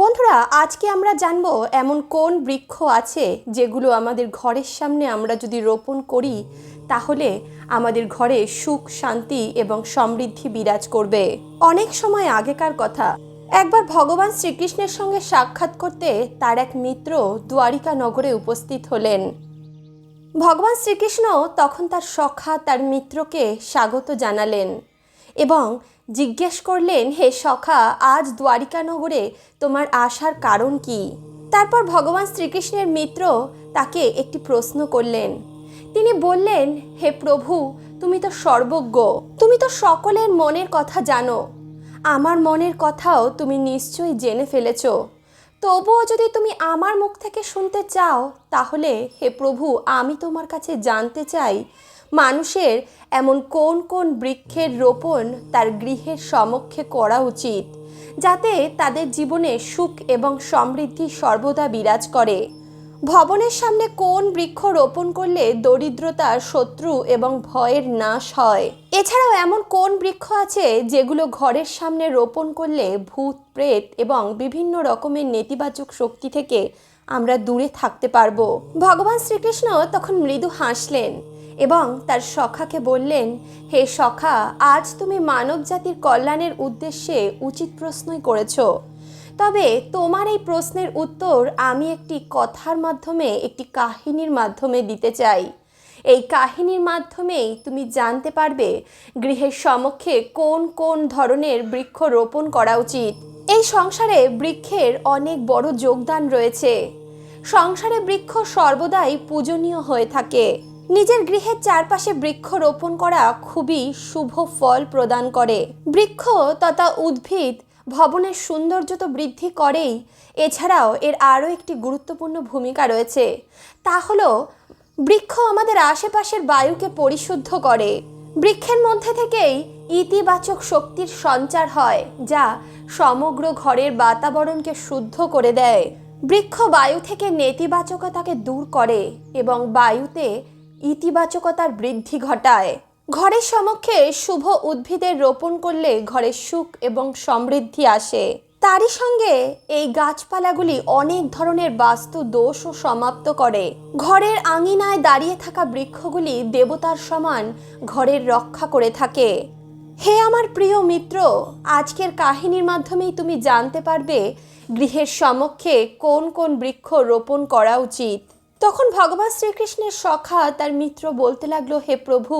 বন্ধুরা, আজকে আমরা জানব এমন কোন বৃক্ষ আছে যেগুলো আমাদের ঘরের সামনে আমরা যদি রোপণ করি, তাহলে আমাদের ঘরে সুখ, শান্তি এবং সমৃদ্ধি বিরাজ করবে। অনেক সময় আগেকার কথা। একবার ভগবান শ্রীকৃষ্ণের সঙ্গে সাক্ষাৎ করতে তার এক মিত্র দ্বারিকা নগরে উপস্থিত হলেন। ভগবান শ্রীকৃষ্ণ তখন তার সখা, তার মিত্রকে স্বাগত জানালেন এবং জিজ্ঞেস করলেন, হে সখা, আজ দ্বারিকানগরে তোমার আসার কারণ কি? তারপর ভগবান শ্রীকৃষ্ণের মিত্র তাকে একটি প্রশ্ন করলেন। তিনি বললেন, হে প্রভু, তুমি তো সর্বজ্ঞ। তুমি তো সকলের মনের কথা জানো। আমার মনের কথাও তুমি নিশ্চয়ই জেনে ফেলেছ। তবুও যদি তুমি আমার মুখ থেকে শুনতে চাও, তাহলে, হে প্রভু, আমি তোমার কাছে জানতে চাই মানুষের এমন কোন কোন বৃক্ষের রোপণ তার গৃহের সমক্ষে করা উচিত, যাতে তাদের জীবনে সুখ এবং সমৃদ্ধি সর্বদা বিরাজ করে? ভবনের সামনে কোন বৃক্ষ রোপণ করলে দরিদ্রতা, শত্রু এবং ভয়ের নাশ হয়? এছাড়াও এমন কোন বৃক্ষ আছে যেগুলো ঘরের সামনে রোপণ করলে ভূত, প্রেত এবং বিভিন্ন রকমের নেতিবাচক শক্তি থেকে আমরা দূরে থাকতে পারব? ভগবান শ্রীকৃষ্ণ তখন মৃদু হাসলেন। এবং তার সখাকে বললেন, হে সখা, আজ তুমি মানব জাতির কল্যাণের উদ্দেশ্যে উচিত প্রশ্নই করেছ। তবে তোমার এই প্রশ্নের উত্তর আমি একটি কথার মাধ্যমে, একটি কাহিনীর মাধ্যমে দিতে চাই। এই কাহিনীর মাধ্যমেই তুমি জানতে পারবে গৃহের সমক্ষে কোন কোন ধরনের বৃক্ষ রোপণ করা উচিত। এই সংসারে বৃক্ষের অনেক বড় যোগদান রয়েছে। সংসারে বৃক্ষ সর্বদাই পূজনীয় হয়ে থাকে। নিজের গৃহের চারপাশে বৃক্ষ রোপণ করা খুবই শুভ ফল প্রদান করে। বৃক্ষ তথা উদ্ভিদ ভবনের সৌন্দর্য তো বৃদ্ধি করেই। এছাড়াও এর আরও একটি গুরুত্বপূর্ণ ভূমিকা রয়েছে। তা হলো, বৃক্ষ আমাদের আশেপাশের বায়ুকে পরিশুদ্ধ করে। বৃক্ষের মধ্যে থেকেই ইতিবাচক শক্তির সঞ্চার হয়, যা সমগ্র ঘরের বাতাবরণকে শুদ্ধ করে দেয়। বৃক্ষ বায়ু থেকে নেতিবাচকতাকে দূর করে এবং বায়ুতে ইতিবাচকতার বৃদ্ধি ঘটায়। ঘরের সমক্ষে শুভ উদ্ভিদের রোপণ করলে ঘরে সুখ এবং সমৃদ্ধি আসে। তারই সঙ্গে এই গাছপালাগুলি অনেক ধরনের বাস্তু দোষও সমাপ্ত করে। ঘরের আঙিনায় দাঁড়িয়ে থাকা বৃক্ষগুলি দেবতার সমান ঘরের রক্ষা করে থাকে। হে আমার প্রিয় মিত্র, আজকের কাহিনীর মাধ্যমেই তুমি জানতে পারবে গৃহের সমক্ষে কোন কোন বৃক্ষ রোপণ করা উচিত। তখন ভগবান শ্রীকৃষ্ণের সখা তার মিত্র বলতে লাগল, হে প্রভু,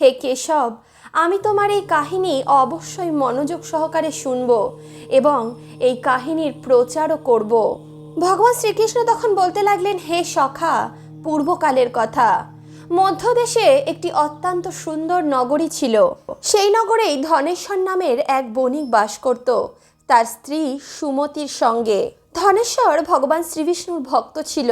হে কেশব, আমি তোমার এই কাহিনী অবশ্যই মনোযোগ সহকারে শুনব এবং এই কাহিনীর প্রচারও করব। ভগবান শ্রীকৃষ্ণ তখন বলতে লাগলেন, হে সখা, পূর্বকালের কথা। মধ্যদেশে একটি অত্যন্ত সুন্দর নগরী ছিল। সেই নগরেই ধনেশ্বর নামের এক বণিক বাস করত, তার স্ত্রী সুমতির সঙ্গে। ধনেশ্বর ভগবান শ্রীবিষ্ণুর ভক্ত ছিল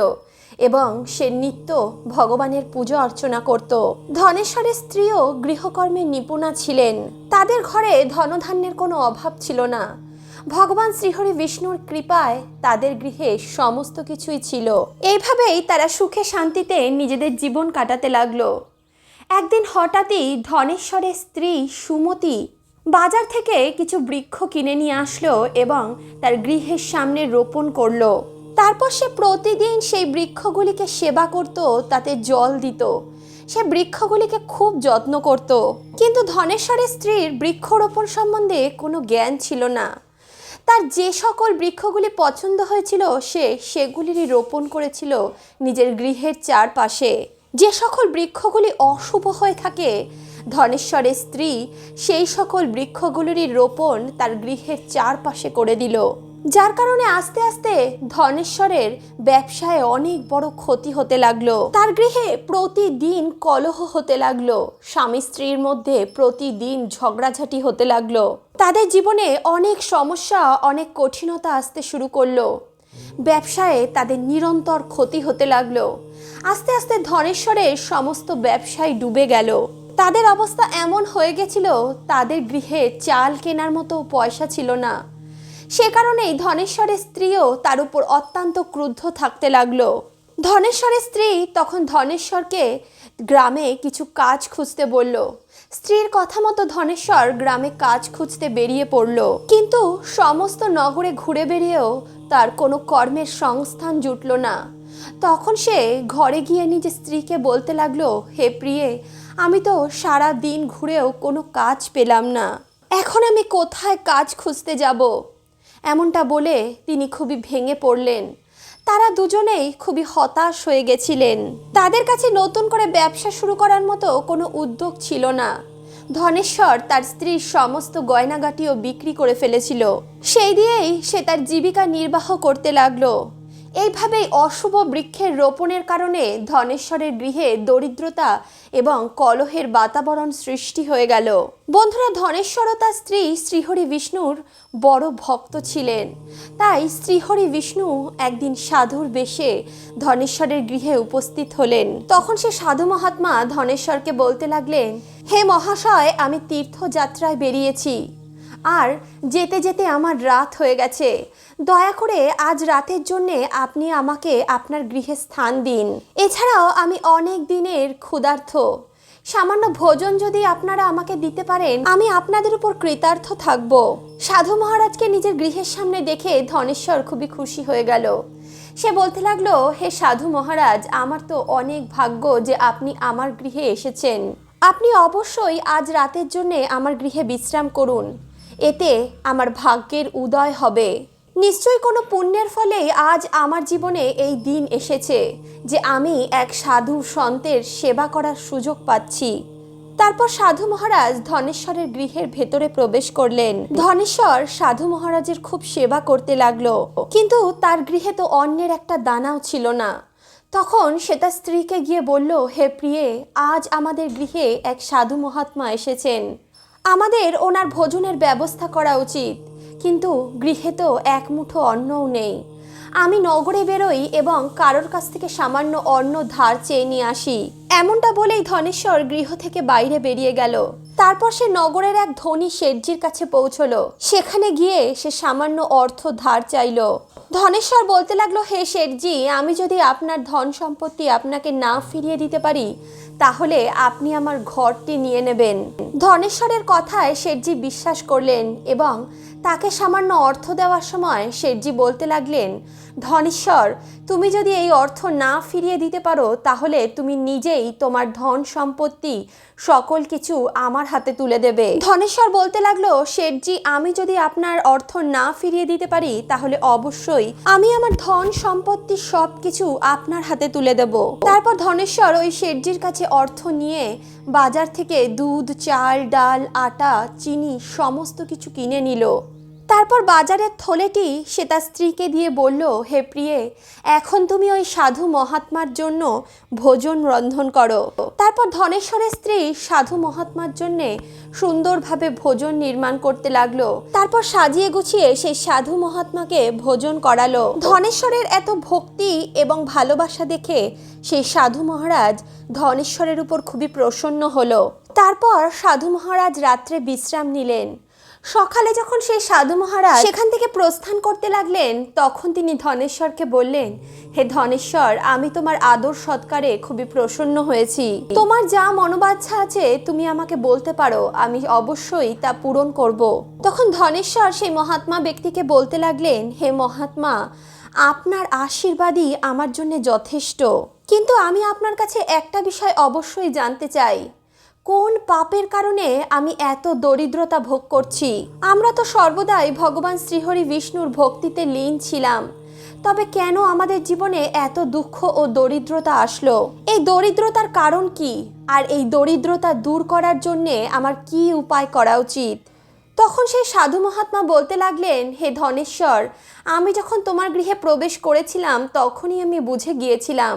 এবং সে নিত্য ভগবানের পুজো অর্চনা করত। ধনেশ্বরের স্ত্রীও গৃহকর্মে নিপুণা ছিলেন। তাদের ঘরে ধনধান্যের কোনো অভাব ছিল না। ভগবান শ্রীহরি বিষ্ণুর কৃপায় তাদের গৃহে সমস্ত কিছুই ছিল। এইভাবেই তারা সুখে শান্তিতে নিজেদের জীবন কাটাতে লাগল। একদিন হঠাৎই ধনেশ্বরের স্ত্রী সুমতি বাজার থেকে কিছু বৃক্ষ কিনে নিয়ে আসলো এবং তার গৃহের সামনে রোপণ করল। তারপর সে প্রতিদিন সেই বৃক্ষগুলিকে সেবা করত, তাতে জল দিত। সে বৃক্ষগুলিকে খুব যত্ন করত। কিন্তু ধনেশ্বরের স্ত্রীর বৃক্ষরোপণ সম্বন্ধে কোনো জ্ঞান ছিল না। তার যে সকল বৃক্ষগুলি পছন্দ হয়েছিল, সে সেগুলিরই রোপণ করেছিল নিজের গৃহের চারপাশে। যে সকল বৃক্ষগুলি অশুভ হয়ে থাকে ধনেশ্বরের স্ত্রী সেই সকল বৃক্ষগুলিরই রোপণ তার গৃহের চারপাশে করে দিল। যার কারণে আস্তে আস্তে ধনেশ্বরের ব্যবসায় অনেক বড় ক্ষতি হতে লাগল। তার গৃহে প্রতিদিন কলহ হতে লাগল। স্বামী স্ত্রীর মধ্যে প্রতিদিন ঝগড়াঝাটি হতে লাগল। তাদের জীবনে অনেক সমস্যা, অনেক কঠিনতা আসতে শুরু করল। ব্যবসায়ে তাদের নিরন্তর ক্ষতি হতে লাগল। আস্তে আস্তে ধনেশ্বরের সমস্ত ব্যবসায় ডুবে গেল। তাদের অবস্থা এমন হয়ে গেছিল, তাদের গৃহে চাল কেনার মতো পয়সা ছিল না। সে কারণেই ধনেশ্বরের স্ত্রীও তার উপর অত্যন্ত ক্রুদ্ধ থাকতে লাগল। ধনেশ্বরের স্ত্রী তখন ধনেশ্বরকে গ্রামে কিছু কাজ খুঁজতে বলল। স্ত্রীর কথা মতো ধনেশ্বর গ্রামে কাজ খুঁজতে বেরিয়ে পড়ল। কিন্তু সমস্ত নগরে ঘুরে বেরিয়েও তার কোনো কর্মের সংস্থান জুটল না। তখন সে ঘরে গিয়ে নিজের স্ত্রীকে বলতে লাগল, হে প্রিয়ে আমি তো সারা দিন ঘুরেও কোনো কাজ পেলাম না। এখন আমি কোথায় কাজ খুঁজতে যাব? এমনটা বলে তিনি খুবই ভেঙে পড়লেন। তারা দুজনেই খুবই হতাশ হয়ে গেছিলেন। তাদের কাছে নতুন করে ব্যবসা শুরু করার মতো কোনো উদ্যোগ ছিল না। ধনেশ্বর তার স্ত্রীর সমস্ত গয়নাগাটিও বিক্রি করে ফেলেছিল। সেই দিয়েই সে তার জীবিকা নির্বাহ করতে লাগল। এইভাবেই অশুভ বৃক্ষের রোপণের কারণে ধনেশ্বরের গৃহে দরিদ্রতা এবং কলহের বাতাবরণ সৃষ্টি হয়ে গেল। বন্ধুরা, ধনেশ্বর তার স্ত্রী শ্রীহরি বিষ্ণুর বড় ভক্ত ছিলেন। তাই শ্রীহরি বিষ্ণু একদিন সাধুর বেশে ধনেশ্বরের গৃহে উপস্থিত হলেন। তখন সে সাধু মহাত্মা ধনেশ্বরকে বলতে লাগলেন, হে মহাশয়, আমি তীর্থযাত্রায় বেরিয়েছি। আর যেতে যেতে আমার রাত হয়ে গেছে। দয়া করে আজ রাতের জন্যে আপনি আমাকে আপনার গৃহে স্থান দিন। এছাড়াও আমি অনেক দিনের ক্ষুধার্থ সামান্য ভোজন যদি আপনারা আমাকে দিতে পারেন, আমি আপনাদের উপর কৃতার্থ থাকব। সাধু মহারাজকে নিজের গৃহের সামনে দেখে ধনেশ্বর খুবই খুশি হয়ে গেল। সে বলতে লাগল, হে সাধু মহারাজ, আমার তো অনেক ভাগ্য যে আপনি আমার গৃহে এসেছেন। আপনি অবশ্যই আজ রাতের জন্যে আমার গৃহে বিশ্রাম করুন। এতে আমার ভাগ্যের উদয় হবে। নিশ্চয়ই কোনো পুণ্যের ফলেই আজ আমার জীবনে এই দিন এসেছে যে আমি এক সাধু সন্তের সেবা করার সুযোগ পাচ্ছি। তারপর সাধু মহারাজ ধনেশ্বরের গৃহের ভেতরে প্রবেশ করলেন। ধনেশ্বর সাধু মহারাজের খুব সেবা করতে লাগল, কিন্তু তার গৃহে তো অন্যের একটা দানাও ছিল না। তখন সে তার স্ত্রীকে গিয়ে বলল, হে প্রিয়ে, আজ আমাদের গৃহে এক সাধু মহাত্মা এসেছেন। আমাদের ওনার ভোজনের ব্যবস্থা করা উচিত। কিন্তু গৃহে তো এক মুঠো অন্নও নেই। আমি নগরে বেরোই এবং কারোর কাছ থেকে সামান্য অন্ন ধার চেয়ে নিয়ে আসি। এমনটা বলেই ধনেশ্বর গৃহ থেকে বাইরে বেরিয়ে গেল। তারপর সে নগরের এক ধনী শেঠজির কাছে পৌঁছলো। সেখানে গিয়ে সে সামান্য অর্থ ধার চাইলো। ধনেশ্বর বলতে লাগল, হে শেঠজি, আমি যদি আপনার ধন সম্পত্তি আপনাকে না ফিরিয়ে দিতে পারি তাহলে আপনি আমার ঘরটি নিয়ে নেবেন। ধনেশ্বরের কথায় শেঠজি বিশ্বাস করলেন এবং তাকে সামান্য অর্থ দেওয়ার সময় শেঠজি বলতে লাগলেন ধনেশ্বর, তুমি যদি এই অর্থ না ফিরিয়ে দিতে পারো, তাহলে তুমি নিজেই তোমার ধন সম্পত্তি সকল কিছু আমার হাতে তুলে দেবে। ধনেশ্বর বলতে লাগল, শেঠজি, আমি যদি আপনার অর্থ না ফিরিয়ে দিতে পারি, তাহলে অবশ্যই আমি আমার ধন সম্পত্তি সব কিছু আপনার হাতে তুলে দেব। তারপর ধনেশ্বর ওই শেঠজির কাছে অর্থ নিয়ে বাজার থেকে দুধ, চাল, ডাল, আটা, চিনি, সমস্ত কিছু কিনে নিল। তারপর বাজারের থলেটি সে তার স্ত্রীকে দিয়ে বলল, হে প্রিয়ে, এখন তুমি ওই সাধু মহাত্মার জন্য ভোজন রন্ধন করো। তারপর ধনেশ্বরের স্ত্রী সাধু মহাত্মার জন্যে সুন্দরভাবে ভোজন নির্মাণ করতে লাগল। তারপর সাজিয়ে গুছিয়ে সেই সাধু মহাত্মাকে ভোজন করালো। ধনেশ্বরের এত ভক্তি এবং ভালোবাসা দেখে সেই সাধু মহারাজ ধনেশ্বরের উপর খুবই প্রসন্ন হলো। তারপর সাধু মহারাজ রাত্রে বিশ্রাম নিলেন। সকালে যখন সেই সাধু মহারাজ সেখান থেকে প্রস্থান করতে লাগলেন, তখন তিনি ধনেশ্বরকে বললেন, হে ধনেশ্বর, আমি তোমার আদর সৎকারে খুবই প্রসন্ন হয়েছি। তোমার যা মনোবাচ্ছা আছে, তুমি আমাকে বলতে পারো, আমি অবশ্যই তা পূরণ করব। তখন ধনেশ্বর সেই মহাত্মা ব্যক্তিকে বলতে লাগলেন, হে মহাত্মা, আপনার আশীর্বাদই আমার জন্য যথেষ্ট। কিন্তু আমি আপনার কাছে একটা বিষয় অবশ্যই জানতে চাই। কোন পাপের কারণে আমি এত দরিদ্রতা ভোগ করছি? আমরা তো সর্বদাই ভগবান শ্রীহরি বিষ্ণুর ভক্তিতে লীন ছিলাম। তবে কেন আমাদের জীবনে এত দুঃখ ও দরিদ্রতা আসলো? এই দরিদ্রতার কারণ কি? আর এই দরিদ্রতা দূর করার জন্যে আমার কি উপায় করা উচিত? তখন সেই সাধু মহাত্মা বলতে লাগলেন, হে ধনেশ্বর, আমি যখন তোমার গৃহে প্রবেশ করেছিলাম, তখনই আমি বুঝে গিয়েছিলাম।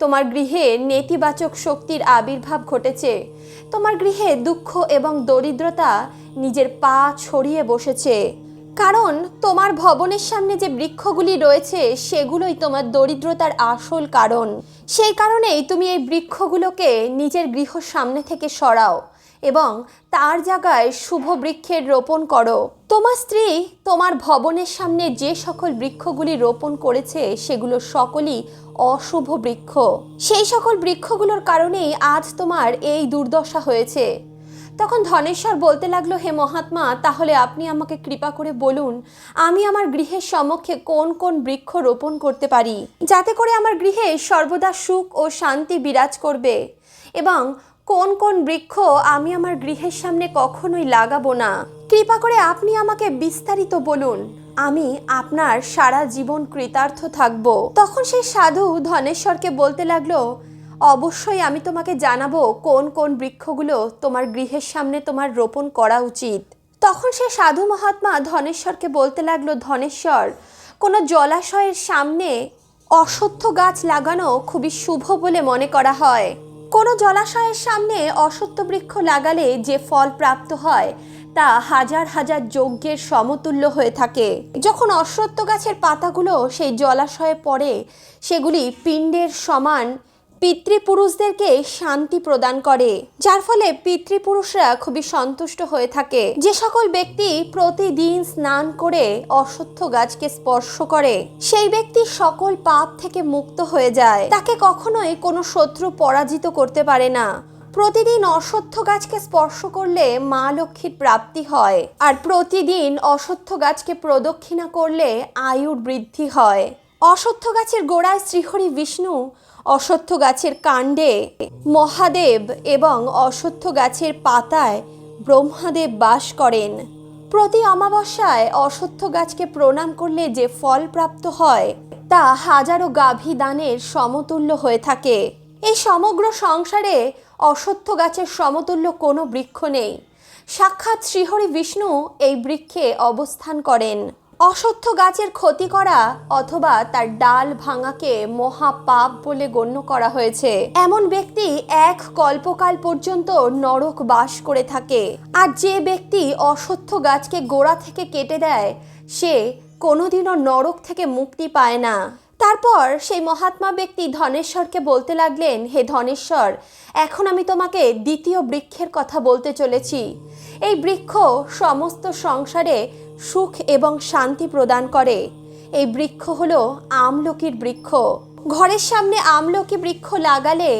তোমার গৃহে নেতিবাচক শক্তির আবির্ভাব ঘটেছে। তোমার গৃহে দুঃখ এবং দরিদ্রতা নিজের পা ছড়িয়ে বসেছে। কারণ তোমার ভবনের সামনে যে বৃক্ষগুলি রয়েছে, সেগুলোই তোমার দরিদ্রতার আসল কারণ। সেই কারণেই তুমি এই বৃক্ষগুলোকে নিজের গৃহ সামনে থেকে সরাও এবং তার জায়গায় শুভ বৃক্ষের রোপণ করো। তোমার স্ত্রী তোমার ভবনের সামনে যে সকল বৃক্ষগুলি রোপণ করেছে, সেগুলো সকলই অশুভ বৃক্ষ। সেই সকল বৃক্ষগুলোর কারণেই আজ তোমার এই দুর্দশা হয়েছে। তখন ধনেশ্বর বলতে লাগল, হে মহাত্মা, তাহলে আপনি আমাকে কৃপা করে বলুন, আমি আমার গৃহের সমক্ষে কোন কোন বৃক্ষ রোপণ করতে পারি? যাতে করে আমার গৃহে সর্বদা সুখ ও শান্তি বিরাজ করবে। এবং কোন কোন বৃক্ষ আমি আমার গৃহের সামনে কখনোই লাগাবো না। কৃপা করে আপনি আমাকে বিস্তারিত বলুন। আমি আপনার সারা জীবন কৃতার্থ থাকব। তখন সেই সাধু ধনেশ্বরকে বলতে লাগল, অবশ্যই আমি তোমাকে জানাব কোন কোন বৃক্ষগুলো তোমার গৃহের সামনে তোমার রোপণ করা উচিত। তখন সে সাধু মহাত্মা ধনেশ্বরকে বলতে লাগল, ধনেশ্বর, কোনো জলাশয়ের সামনে অশ্বত্থ গাছ লাগানো খুবই শুভ বলে মনে করা হয়। কোনো জলাশয়ের সামনে অশ্বত্থ বৃক্ষ লাগালে যে ফল প্রাপ্ত হয় তা হাজার হাজার যজ্ঞের সমতুল্য হয়ে থাকে। যখন অশ্বত্থ গাছের পাতাগুলো সেই জলাশয়ে পড়ে, সেগুলি পিণ্ডের সমান পিতৃপুরুষদেরকে শান্তি প্রদান করে। যার ফলে পিতৃপুরুষরা খুবই সন্তুষ্ট হয়ে থাকে। যে সকল ব্যক্তি প্রতিদিন স্নান করে অশ্বত্থ গাছকে স্পর্শ করে, সেই ব্যক্তি সকল পাপ থেকে মুক্ত হয়ে যায়। তাকে কখনোই কোনো শত্রু পরাজিত করতে পারে না। প্রতিদিন অশ্বত্থ গাছকে স্পর্শ করলে মা লক্ষ্মীর প্রাপ্তি হয়। আর প্রতিদিন অশ্বত্থ গাছকে প্রদক্ষিণা করলে আয়ুর বৃদ্ধি হয়। অশ্বত্থ গাছের গোড়ায় শ্রীহরি বিষ্ণু অশ্বত্থ গাছের কাণ্ডে মহাদেব এবং অশ্বত্থ গাছের পাতায় ব্রহ্মাদেব বাস করেন। প্রতি অমাবস্যায় অশ্বত্থ গাছকে প্রণাম করলে যে ফল প্রাপ্ত হয়, তা হাজারো গাভী দানের সমতুল্য হয়ে থাকে। এই সমগ্র সংসারে অশ্বত্থ গাছের সমতুল্য কোনো বৃক্ষ নেই। সাক্ষাৎ শ্রীহরি বিষ্ণু এই বৃক্ষে অবস্থান করেন। অশ্বত্থ গাছের ক্ষতি করা অথবা তার ডাল ভাঙাকে মহাপাপ বলে গণ্য করা হয়েছে। এমন ব্যক্তি এক কল্পকাল পর্যন্ত নরক বাস করে থাকে। আর যে ব্যক্তি অশ্বত্থ গাছকে গোড়া থেকে কেটে দেয়, সে কোনোদিনও নরক থেকে মুক্তি পায় না। তারপর সেই মহাত্মা ব্যক্তি ধনেশ্বরকে বলতে লাগলেন, হে ধনেশ্বর, এখন আমি তোমাকে দ্বিতীয় বৃক্ষের কথা বলতে চলেছি। এই বৃক্ষ সমস্ত সংসারে সুখ এবং শান্তি প্রদান করে। এই বৃক্ষ হলো আমলকির বৃক্ষ। ঘরের সামনে আমলকি বৃক্ষ লাগালে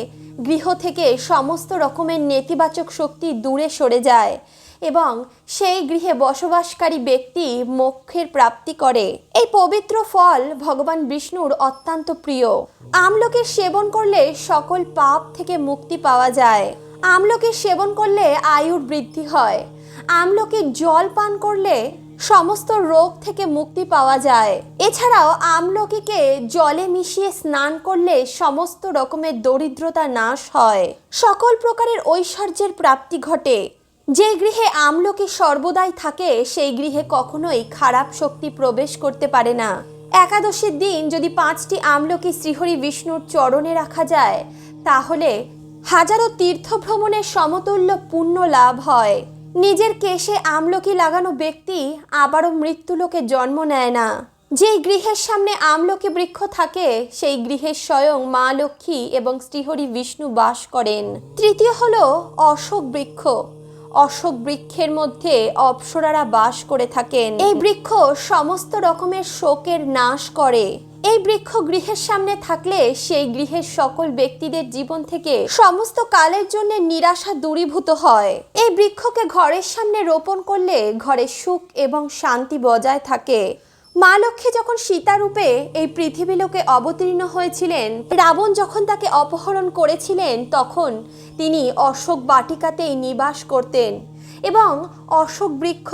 গৃহ থেকে সমস্ত রকমের নেতিবাচক শক্তি দূরে সরে যায়। এবং সেই গৃহে বসবাসকারী ব্যক্তি মোক্ষের প্রাপ্তি করে। এই পবিত্র ফল ভগবান বিষ্ণুর অত্যন্ত প্রিয়। আমলকির সেবন করলে সকল পাপ থেকে মুক্তি পাওয়া যায়। আমলকির সেবন করলে আয়ুর বৃদ্ধি হয়। আমলকির জল পান করলে সমস্ত রোগ থেকে মুক্তি পাওয়া যায়। এছাড়াও আমলকিকে জলে মিশিয়ে স্নান করলে সমস্ত রকমের দরিদ্রতা নাশ হয়। সকল প্রকারের ঐশ্বর্যের প্রাপ্তি ঘটে। যে গৃহে আমলকি সর্বদাই থাকে, সেই গৃহে কখনোই খারাপ শক্তি প্রবেশ করতে পারে না। একাদশীর দিন যদি পাঁচটি আমলকি শ্রীহরি বিষ্ণুর চরণে রাখা যায়, তাহলে হাজারো তীর্থ ভ্রমণের সমতুল্য পুণ্য লাভ হয়। নিজের কেশে আমলকি লাগানো ব্যক্তি আবারও মৃত্যুলোকে জন্ম নেয় না। যেই গৃহের সামনে আমলকি বৃক্ষ থাকে, সেই গৃহের স্বয়ং মা লক্ষ্মী এবং শ্রীহরি বিষ্ণু বাস করেন। তৃতীয় হলো অশোক বৃক্ষ। অশোক বৃক্ষের মধ্যে অপ্সরারা বাস করে থাকেন। এই বৃক্ষ সমস্ত রকমের শোকের নাশ করে। এই বৃক্ষ গৃহের সামনে থাকলে সেই গৃহের সকল ব্যক্তিদের জীবন থেকে সমস্ত কালের জন্য নিরাশা দূরীভূত হয়। এই বৃক্ষকে ঘরের সামনে রোপণ করলে ঘরে সুখ এবং শান্তি বজায় থাকে। মা লক্ষ্মী যখন সীতারূপে এই পৃথিবী লোকে অবতীর্ণ হয়েছিলেন, রাবণ যখন তাকে অপহরণ করেছিলেন, তখন তিনি অশোক বাটিকাতেই নিবাস করতেন এবং অশোক বৃক্ষ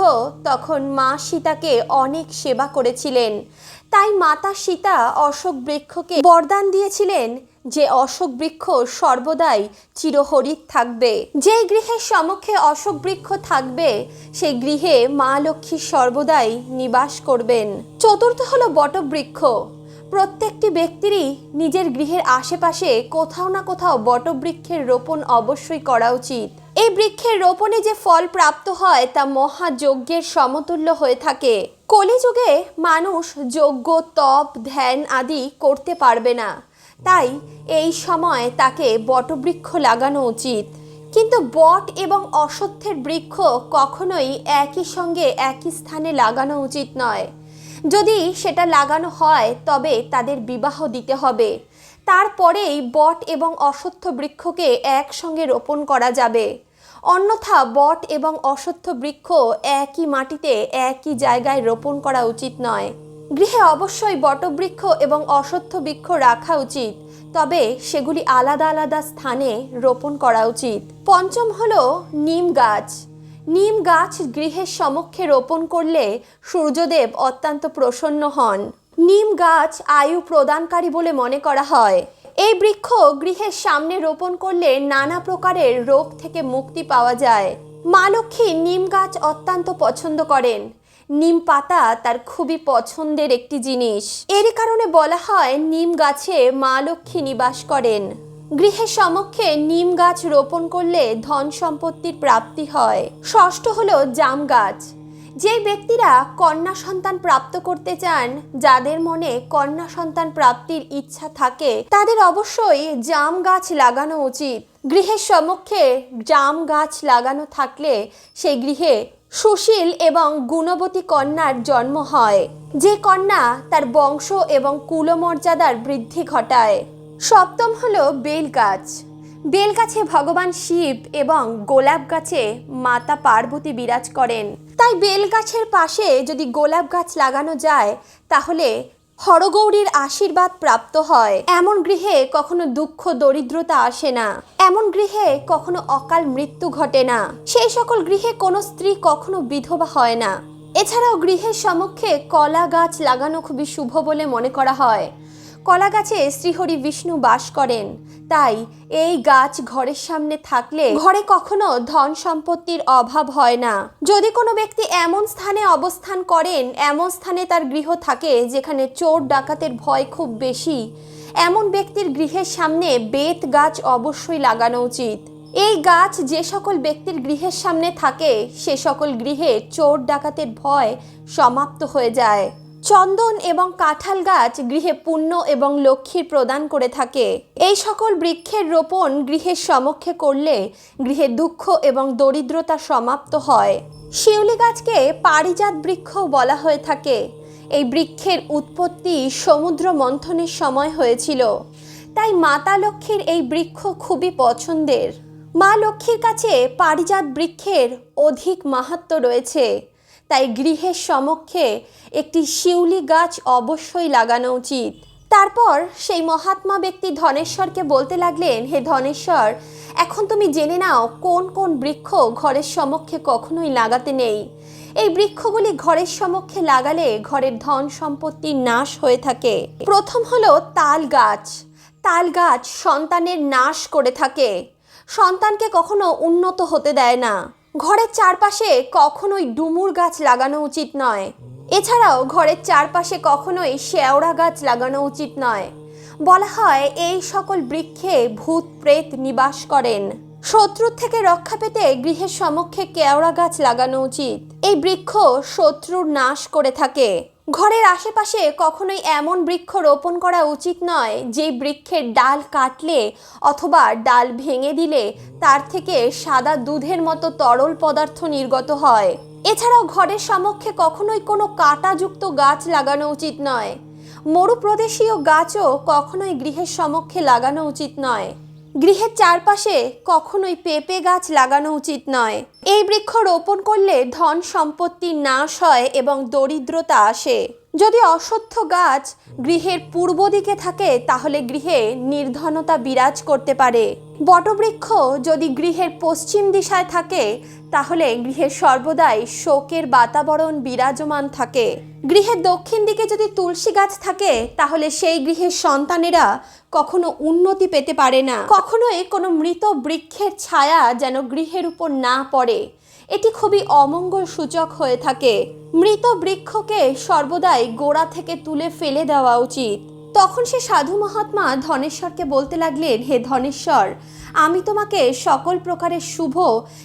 তখন মা সীতাকে অনেক সেবা করেছিলেন। তাই মাতা সীতা অশোক বৃক্ষকে বরদান দিয়েছিলেন যে অশোক বৃক্ষ সর্বদাই চিরহরিত থাকবে। যে গৃহের সমক্ষে অশোক বৃক্ষ থাকবে সেই গৃহে মা লক্ষ্মী সর্বদাই নিবাস করবেন। চতুর্থ হলো বটবৃক্ষ। প্রত্যেকটি ব্যক্তিরই নিজের গৃহের আশেপাশে কোথাও না কোথাও বটবৃক্ষের রোপণ অবশ্যই করা উচিত। এই বৃক্ষের রোপণে যে ফল প্রাপ্ত হয়, তা মহাযজ্ঞের সমতুল্য হয়ে থাকে। কলিযুগে মানুষ যজ্ঞ, তপ, ধ্যান আদি করতে পারবে না। তাই এই সময় তাকে বটবৃক্ষ লাগানো উচিত। কিন্তু বট এবং অশ্বত্থের বৃক্ষ কখনোই একই সঙ্গে একই স্থানে লাগানো উচিত নয়। যদি সেটা লাগানো হয়, তবে তাদের বিবাহ দিতে হবে। তারপরেই বট এবং অশ্বত্থ বৃক্ষকে একসঙ্গে রোপণ করা যাবে। অন্যথা বট এবং অশ্বত্থ বৃক্ষ একই মাটিতে একই জায়গায় রোপণ করা উচিত নয়। গৃহে অবশ্যই বটবৃক্ষ এবং অশ্বত্থ বৃক্ষ রাখা উচিত, তবে সেগুলি আলাদা আলাদা স্থানে রোপণ করা উচিত। পঞ্চম হলো নিম গাছ। নিম গাছ গৃহের সমক্ষে রোপণ করলে সূর্যদেব অত্যন্ত প্রসন্ন হন। নিম গাছ আয়ু প্রদানকারী বলে মনে করা হয়। এই বৃক্ষ গৃহের সামনে রোপণ করলে নানা প্রকারের রোগ থেকে মুক্তি পাওয়া যায়। মা লক্ষ্মী নিম গাছ অত্যন্ত পছন্দ করেন। নিম পাতা তার খুবই পছন্দের একটি জিনিস। এর কারণে বলা হয় নিম গাছে মা লক্ষ্মী নিবাস করেন। গৃহের সমক্ষে নিম গাছ রোপণ করলে ধন সম্পত্তির প্রাপ্তি হয়। ষষ্ঠ হলো জাম গাছ। যে ব্যক্তিরা কন্যা সন্তান প্রাপ্ত করতে চান, যাদের মনে কন্যা সন্তান প্রাপ্তির ইচ্ছা থাকে, তাদের অবশ্যই জাম গাছ লাগানো উচিত। গৃহের সমক্ষে জাম গাছ লাগানো থাকলে সেই গৃহে সুশীল এবং গুণবতী কন্যার জন্ম হয়। যে কন্যা তার বংশ এবং কুলমর্যাদার বৃদ্ধি ঘটায়। সপ্তম হল বেল গাছ বেল গাছে ভগবান শিব এবং গোলাপ গাছে মাতা পার্বতী বিরাজ করেন। তাই বেল গাছের পাশে যদি গোলাপ গাছ লাগানো যায়, তাহলে হরগৌরীর আশীর্বাদ প্রাপ্ত হয়। এমন গৃহে কখনো দুঃখ, দরিদ্রতা আসে না। এমন গৃহে কখনো অকাল মৃত্যু ঘটে না। সেই সকল গৃহে কোনো স্ত্রী কখনো বিধবা হয় না। এছাড়াও গৃহের সমক্ষে কলা গাছ লাগানো খুবই শুভ বলে মনে করা হয়। কলা গাছে শ্রীহরি বিষ্ণু বাস করেন। তাই এই গাছ ঘরের সামনে থাকলে ঘরে কখনো ধন সম্পত্তির অভাব হয় না। যদি কোনো ব্যক্তি এমন স্থানে অবস্থান করেন, এমন স্থানে তার গৃহ থাকে যেখানে চোর ডাকাতের ভয় খুব বেশি, এমন ব্যক্তির গৃহের সামনে বেত গাছ অবশ্যই লাগানো উচিত। এই গাছ যে সকল ব্যক্তির গৃহের সামনে থাকে, সে সকল গৃহে চোর ডাকাতের ভয় সমাপ্ত হয়ে যায়। চন্দন এবং কাঁঠাল গাছ গৃহে পুণ্য এবং লক্ষ্মীর প্রদান করে থাকে। এই সকল বৃক্ষের রোপণ গৃহের সমক্ষে করলে গৃহে দুঃখ এবং দরিদ্রতা সমাপ্ত হয়। শিউলি গাছকে পারিজাত বৃক্ষ বলা হয়ে থাকে। এই বৃক্ষের উৎপত্তি সমুদ্র মন্থনের সময় হয়েছিল। তাই মাতা লক্ষ্মীর এই বৃক্ষ খুবই পছন্দের। মা লক্ষ্মীর কাছে পারিজাত বৃক্ষের অধিক মাহাত্ম রয়েছে। তাই গৃহের সমক্ষে একটি শিউলি গাছ অবশ্যই লাগানো উচিত। তারপর সেই মহাত্মা ব্যক্তি ধনেশ্বরকে বলতে লাগলেন, হে ধনেশ্বর, এখন তুমি জেনে নাও কোন কোন বৃক্ষ ঘরের সমক্ষে কখনোই লাগাতে নেই। এই বৃক্ষগুলি ঘরের সমক্ষে লাগালে ঘরের ধন সম্পত্তির নাশ হয়ে থাকে। প্রথম হলো তাল গাছ। তাল গাছ সন্তানের নাশ করে থাকে। সন্তানকে কখনো উন্নত হতে দেয় না। ঘরের চারপাশে কখনোই ডুমুর গাছ লাগানো উচিত নয়। এছাড়াও ঘরের চারপাশে কখনোই শেওড়া গাছ লাগানো উচিত নয়। বলা হয় এই সকল বৃক্ষে ভূত প্রেত নিবাস করেন। শত্রুর থেকে রক্ষা পেতে গৃহের সমক্ষে কেওড়া গাছ লাগানো উচিত। এই বৃক্ষ শত্রুর নাশ করে থাকে। ঘরের আশেপাশে কখনোই এমন বৃক্ষ রোপণ করা উচিত নয় যে বৃক্ষের ডাল কাটলে অথবা ডাল ভেঙে দিলে তার থেকে সাদা দুধের মতো তরল পদার্থ নির্গত হয়। এছাড়াও ঘরের সমক্ষে কখনোই কোনো কাঁটাযুক্ত গাছ লাগানো উচিত নয়। মরুপ্রদেশীয় গাছও কখনোই গৃহের সমক্ষে লাগানো উচিত নয়। গৃহের চারপাশে কখনোই পেঁপে গাছ লাগানো উচিত নয়। এই বৃক্ষ রোপণ করলে ধন সম্পত্তি নাশ হয় এবং দরিদ্রতা আসে। যদি অশ্বত্থ গাছ গৃহের পূর্ব দিকে থাকে, তাহলে গৃহে নির্ধনতা বিরাজ করতে পারে। বটবৃক্ষ যদি গৃহের পশ্চিম দিশায় থাকে, তাহলে গৃহে সর্বদাই শোকের বাতাবরণ বিরাজমান থাকে। গৃহের দক্ষিণ দিকে যদি তুলসী গাছ থাকে, তাহলে সেই গৃহের সন্তানেরা কখনো উন্নতি পেতে পারে না। কখনোই কোনো মৃত বৃক্ষের ছায়া যেন গৃহের উপর না পড়ে। এটি খুবই অমঙ্গল সূচক হয়ে থাকে। মৃত বৃক্ষকে সর্বদাই গোড়া থেকে তুলে ফেলে দেওয়া উচিত। তখন সে সাধু মহাত্মা ধনেশ্বরকে বলতে লাগলেন, হে ধনেশ্বর, আমি তোমাকে সকল প্রকারের শুভ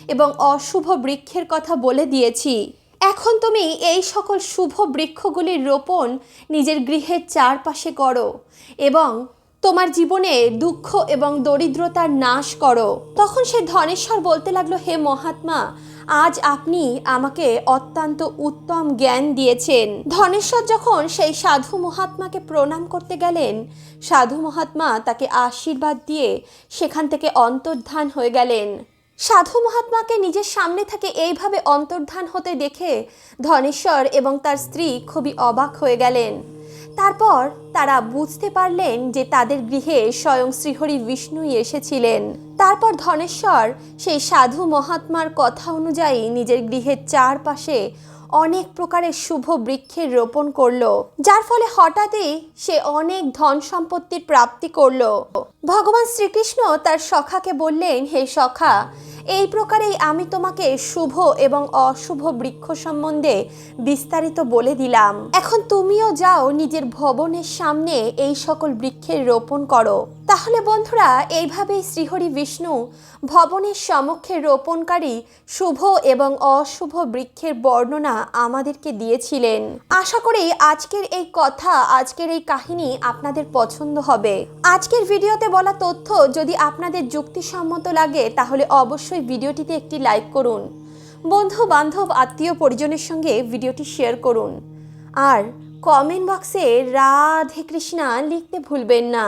এবং অশুভ বৃক্ষের কথা বলে দিয়েছি। এখন তুমি এই সকল শুভ বৃক্ষগুলির রোপণ নিজের গৃহের চারপাশে করো এবং তোমার জীবনে দুঃখ এবং দরিদ্রতার নাশ করো। তখন সে ধনেশ্বর বলতে লাগল, হে মহাত্মা আজ আপনি আমাকে অত্যন্ত উত্তম জ্ঞান দিয়েছেন। ধনেশ্বর যখন সেই সাধু মহাত্মাকে প্রণাম করতে গেলেন, সাধু মহাত্মা তাকে আশীর্বাদ দিয়ে সেখান থেকে অন্তর্ধান হয়ে গেলেন। সাধু মহাত্মাকে নিজের সামনে থেকে এইভাবে অন্তর্ধান হতে দেখে ধনেশ্বর এবং তার স্ত্রী খুবই অবাক হয়ে গেলেন। তারপর তারা বুঝতে পারলেন যে তাদের গৃহে স্বয়ং শ্রীহরি বিষ্ণুই এসেছিলেন। তারপর ধনেশ্বর সেই সাধু মহাত্মার কথা অনুযায়ী নিজের গৃহের চারপাশে অনেক প্রকারের শুভ বৃক্ষের রোপণ করল, যার ফলে হঠাৎই সে অনেক ধন সম্পত্তির প্রাপ্তি করল। ভগবান শ্রীকৃষ্ণ তার সখাকে বললেন, হে সখা এই প্রকারেই আমি তোমাকে শুভ এবং অশুভ বৃক্ষ সম্বন্ধে বিস্তারিত বলে দিলাম। এখন তুমিও যাও নিজের ভবনের সামনে এই সকল বৃক্ষের রোপণ করো। তাহলে বন্ধুরা, এইভাবেই শ্রীহরি বিষ্ণু ভবনের সমক্ষে রোপণকারী শুভ এবং অশুভ বৃক্ষের বর্ণনা আমাদেরকে দিয়েছিলেন। আশা করি আজকের এই কথা, আজকের এই কাহিনী আপনাদের পছন্দ হবে। আজকের ভিডিওতে বলা তথ্য যদি আপনাদের যুক্তিসম্মত লাগে, তাহলে অবশ্যই ভিডিওটিতে একটি লাইক করুন। বন্ধু বান্ধব আত্মীয় পরিজনের সঙ্গে ভিডিওটি শেয়ার করুন। আর কমেন্ট বক্সে রাধে কৃষ্ণা লিখতে ভুলবেন না।